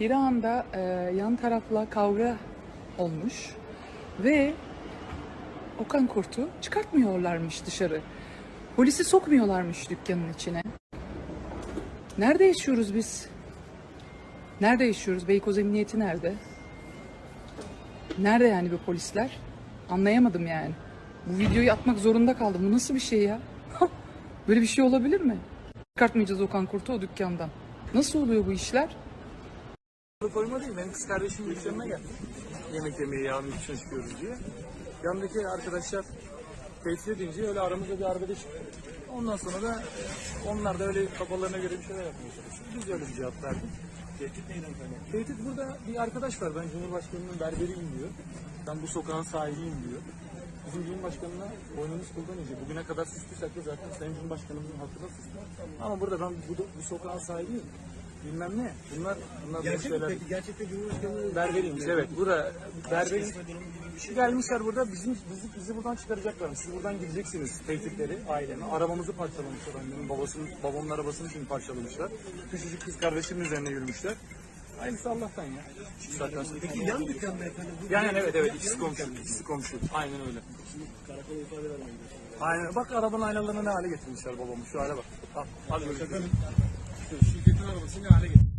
Hira'nda e, yan tarafla kavga olmuş ve Okan Kurt'u çıkartmıyorlarmış dışarı. Polisi sokmuyorlarmış dükkanın içine. Nerede yaşıyoruz biz? Nerede yaşıyoruz? Beykoz Emniyeti nerede? Nerede yani bu polisler? Anlayamadım yani. Bu videoyu atmak zorunda kaldım. Bu nasıl bir şey ya? Böyle bir şey olabilir mi? Çıkartmayacağız Okan Kurt'u o dükkandan. Nasıl oluyor bu işler? Koyma değil. Benim kız kardeşim dükkanına geldi. Yemek yemeye yarın için çıkıyoruz diye. Yanındaki arkadaşlar tehdit edince öyle aramızda bir çıktı. Ondan sonra da onlar da öyle kafalarına göre bir şeyler yapmaya çalışıyor. Biz de öyle bir cevap verdik. Tehdit neyden kaynaklı? Tehdit burada bir arkadaş var. Ben Cumhurbaşkanı'nın berberiyim diyor. Ben bu sokağın sahibiyim diyor. Bizim Cumhurbaşkanı'na boynumuz kuldan iyice. Bugüne kadar süslüysek de zaten Sayın Cumhurbaşkanımızın hakkında süslü. Ama burada ben bu, bu sokağın sahibiyim. Bilmem ne. Bunlar, bunlar Gerçek mi şeyler. peki? Gerçekten Cumhurbaşkanı Berberiymiş evet. Burada berberim. Gelmişler burada bizim bizi, bizi buradan çıkaracaklar. Siz buradan gideceksiniz tehditleri aileme. Arabamızı parçalamışlar annemin babasının babamın arabasını şimdi parçalamışlar. Küçücük kız kardeşimin üzerine yürümüşler. Aynısı Allah'tan ya. Sonra. Peki yan dükkan mı efendim? Bu Yani evet evet ikisi komşu. ikisi komşu. Aynen öyle. karakola ifade vermem Aynen. Bak arabanın aynalarını ne hale getirmişler babamı. Şu hale bak. Al, 생각안하겠 지.